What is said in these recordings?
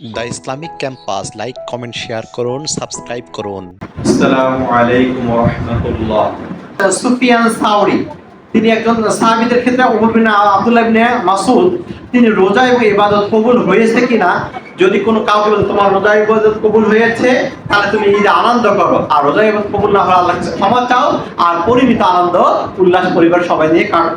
The Islamic campus like comment share করুন subscribe করুন। আসসালামু আলাইকুম রাহমাতুল্লাহ সুফিয়ান সাউরি তিনি একজন সাহাবীদের ক্ষেত্রে ওমর বিন আব্দুল্লাহ ইবনে মাসউদ তিনি রোজা এবং ইবাদত কবুল হয়েছে কিনা যদি কোনো কাউকে বলে তোমার রোজা ইবাদত কবুল হয়েছে, তাহলে তুমি ঈদে আনন্দ করো। আর রোজা ইবাদত কবুল না হলে আল্লাহর কাছে ক্ষমা চাও, আর পরিমিত আনন্দ, উল্লাস পরিবার সবাই নিয়ে কাট-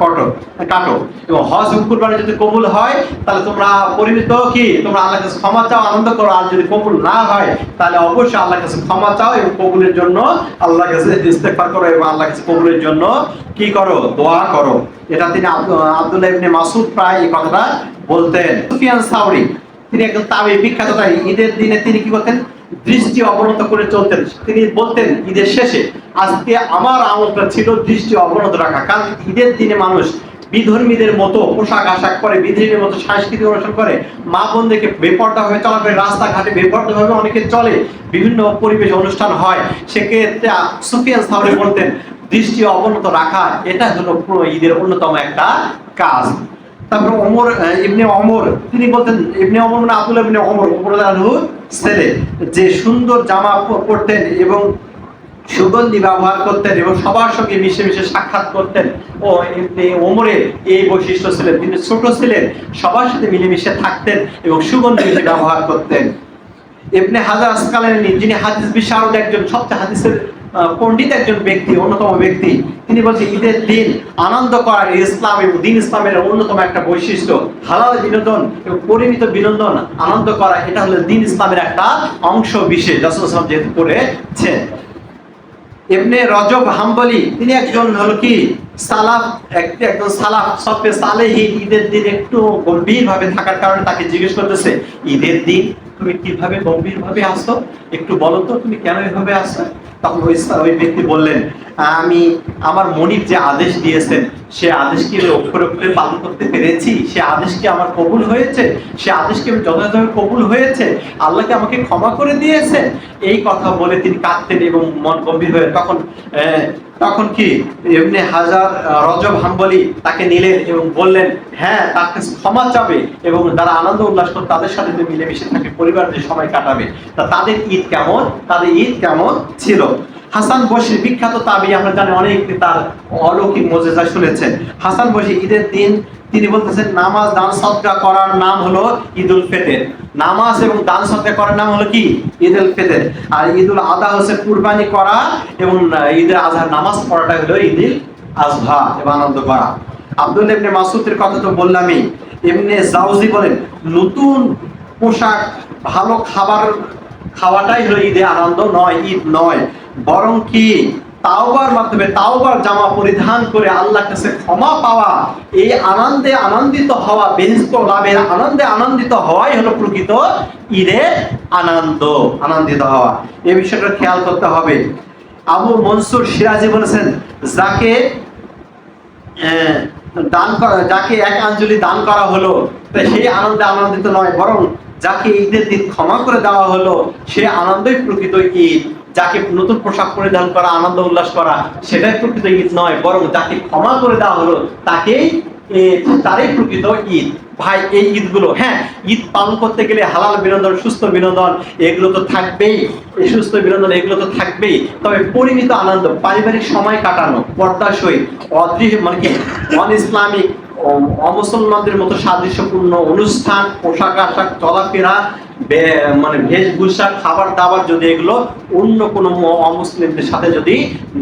কাটো এবং হজ কুরবানি যদি কবুল হয়, তাহলে তোমরা পরিমিত কি? তোমরা আল্লাহর কাছে ক্ষমা চাও, আনন্দ করো। আর যদি কবুল না হয়, তাহলে অবশ্যই আল্লাহর কাছে ক্ষমা চাও এবং কবুলের জন্য আল্লাহর কাছে ইস্তেগফার করো এবং আল্লাহর কাছে কবুলের জন্য কি করো? দোয়া করো। এটা তিনি আব্দু- আব্দুল্লাহ ইবনে মাসুদ প্রায় এই কথাটা বলতেন। সুফিয়ান সাউরি তিনি একজন তাবি বিখ্যাত তাই। ঈদের দিনে তিনি কি করতেন দৃষ্টি অবনত করে চলতেন। তিনি বলতেন, ঈদের শেষে আজকে আমার আমলটা ছিল দৃষ্টি অবনত রাখা। কারণ ঈদের দিনে মানুষ বিধর্মীদের মতো পোশাক আশাক করে বিধর্মীদের মতো সাংস্কৃতিক অনুষ্ঠান করে, মা বোনদেরকে বেপর্দা হয়ে চলাফেরা রাস্তাঘাটে বেপর্দা ভাবে অনেকে চলে, বিভিন্ন পরিবেশ অনুষ্ঠান হয়। সেক্ষেত্রে সুফিয়ান সাউরি বলতেন, দৃষ্টি অবনত রাখা, এটা হলো ঈদের অন্যতম একটা কাজ। তারপর আহ, ইবনে অমর তিনি বলতেন ইবনে অমর মানে আব্দুল্লাহ ইবনে অমর ছেলে যে সুন্দর জামা পরতেন এবং সুগন্ধি ব্যবহার করতেন এবং সবার সঙ্গে মিশে মিশে সাক্ষাৎ করতেন। ও ইবনে ওমরের এই বৈশিষ্ট্য ছিলেন তিনি ছোট ছিলেন সবার সাথে মিলেমিশে থাকতেন এবং সুগন্ধি ব্যবহার করতেন। ইবনে হাজার আসকালানি যিনি হাদিস বিশারদ একজন সবচেয়ে হাদিসের পণ্ডিত একজন ব্যক্তি, অন্যতম ব্যক্তি, তিনি বলছেন ঈদের দিন আনন্দ করার ইসলাম এবং দিন ইসলামের অন্যতম একটা বৈশিষ্ট্য। হালাল বিনোদন এবং পরিমিত বিনোদন, আনন্দ করা, এটা হলো দিন ইসলামের একটা অংশ বিশেষ। রাসূলুল্লাহ যেহেতু করেছেন এমনি রজব হাম্বলি, তিনি একজন হলো কি? সালাফ একজন সালাফ সবে সালেহি ঈদের দিন একটু গম্ভীর ভাবে থাকার কারণে তাকে জিজ্ঞেস করতেছে, ঈদের দিন তুমি কীভাবে গম্ভীর ভাবে আসো একটু বলো তো, তুমি কেন এভাবে আসো? তখন ওই ওই ব্যক্তি বললেন আমি আমার মনির যে আদেশ দিয়েছেন, সে আদেশকে আমি অক্ষরে অক্ষরে পালন করতে পেরেছি। সে আদেশ কি আমার কবুল হয়েছে। সে আদেশ কি যথাযথভাবে কবুল হয়েছে। আল্লাহকে আমাকে ক্ষমা করে দিয়েছে। এই কথা বলে তিনি কাঁদতেন এবং মন গম্ভীর হয়ে তখন তখন কি এমনি হাজার রজব হাম্বলি তাকে নিলেন এবং বললেন হ্যাঁ তার কাছে ক্ষমা চাবে এবং যারা আনন্দ উল্লাস করে তাদের সাথে যে মিলেমিশে থাকে পরিবার যে সময় কাটাবে। তা তাদের ঈদ কেমন? তাদের ঈদ কেমন ছিল? হাসান বসির বিখ্যাত তাবি, আমরা জানি অনেক তার অলৌকিক মজেজা শুনেছেন। হাসান বসি ঈদের দিন তিনি বলতেছেন, নামাজ, দান সদকা করার নাম হলো ঈদুল ফিতর। নামাজ এবং দান সদকা করার নাম হলো কি? ঈদুল ফিতর। আর ঈদুল আদহা হচ্ছে কুরবানি করা এবং ঈদের আজহার নামাজ পড়াটা হলো ঈদুল আজহা এবং আনন্দ করা। আব্দুল ইবনে মাসুদের কথা তো বললামই। এমনি জাউজি বলেন, নতুন পোশাক ভালো খাবার খাওয়াটাই হলো ঈদে আনন্দ, নয়, ঈদ নয়। বরং কি তাওবার মাধ্যমে তাওবার জামা পরিধান করে আল্লাহর কাছে ক্ষমা পাওয়া, এই আনন্দে আনন্দিত হওয়া বেহেস্ত লাভের আনন্দে আনন্দিত হওয়াই হলো প্রকৃত ঈদের আনন্দ, আনন্দিত হওয়া। এই বিষয়টা খেয়াল করতে হবে। আবু মনসুর সিরাজি বলেছেন, যাকে দান করা, যাকে এক আঞ্জলি দান করা হলো সেই আনন্দে আনন্দিত নয়, বরং যাকে ঈদের দিন ক্ষমা করে দেওয়া হলো, সে আনন্দই প্রকৃত ঈদ। যাকে নতুন পোশাক পরিধান করা, আনন্দ উল্লাস করা, সেটাই প্রকৃত ঈদ নয়, বরং যাকে ক্ষমা করে দেওয়া হলো, তাকেই তারই প্রকৃত ঈদ। ভাই, এই ঈদগুলো হ্যাঁ ঈদ পালন করতে গেলে হালাল বিনোদন, সুস্থ বিনোদন, এগুলো তো থাকবেই। সুস্থ বিনোদন, এগুলো তো থাকবেই। তবে পরিমিত আনন্দ, পারিবারিক সময় কাটানো, পর্দার সহিত, অদৃশ্য মানে কি অন ইসলামিক অমুসলমানদের মতো সাদৃশ্যপূর্ণ অনুষ্ঠান, পোশাক আশাক, চলাফেরা মানে বেশভূষা খাবার দাবার যদি এগুলো অন্য কোনো অমুসলিমদের সাথে যদি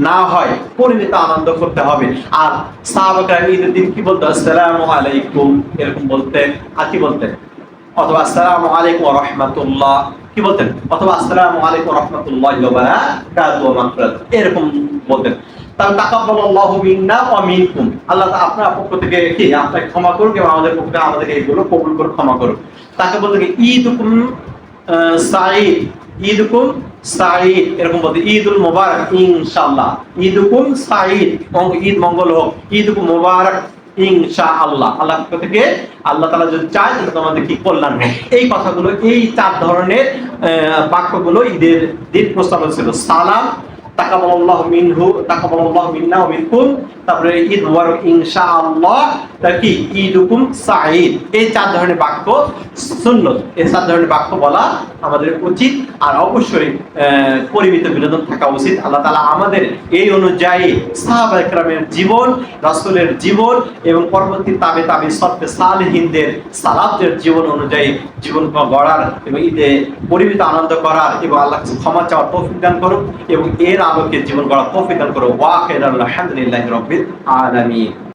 না হয় পরিমিত আনন্দ করতে হবে। আর সাহাবাকরা ঈদের দিন কি বলতো? আসসালামু আলাইকুম, এরকম বলতেন আর কি বলতেন অথবা, আসসালামু আলাইকুম রাহমাতুল্লাহ, কি বলতেন? অথবা, আসসালামু আলাইকুম রাহমাতুল্লাহি এরকম বলতেন। আল্লাহ তা- আপনার পক্ষ থেকে কি? আপনাকে ক্ষমা করুক এবং আমাদের পক্ষ থেকে আমাদেরকে এইগুলো কবুল করে ক্ষমা করুক। তাকে বলতে কি? ঈদুকুম আহ, সাঈদ। ঈদুকুম সাঈদ। এরকম বলতে ঈদুল মোবারক ইনশাআল্লাহ। ঈদুকুম সাঈদ। ঈদ মঙ্গল হোক। ঈদুকুম মোবারক ইনশা আল্লাহ আল্লাহ থেকে আল্লাহ তাআলা যদি তাহলে কি এই কথাগুলো এই চার ধরনের বাক্যগুলো ঈদের দিন প্রস্তাব ছিল। সালাম তাকাবাল্লাহু মিনহু তাকাবাল্লাহু মিন্না মিনকুম। তারপরে ঈদ মুবারক ইনশাআল্লাহ। তা কি? ঈদুকুম সাঈদ। এই চার ধরনের বাক্য সুন্নত। এই চার ধরনের বাক্য বলা আমাদের উচিত আর অবশ্যই পরিমিত বিনোদন থাকা উচিত। আল্লাহ তাআলা আমাদের এই অনুযায়ী সাহাবা জীবন, রাসূলের জীবন এবং পরবর্তী তাবে তাবে সত্ত্বে সালেহিনদের সালাফদের জীবন অনুযায়ী জীবন গড়ার এবং ঈদে পরিমিত আনন্দ করার এবং আল্লাহ ক্ষমা চাওয়ার তৌফিক দান করুন এবং এর আলোকে জীবন গড়ার তৌফিক দান করুন ওয়া আলহামদুলিল্লাহি রাব্বিল আলামিন।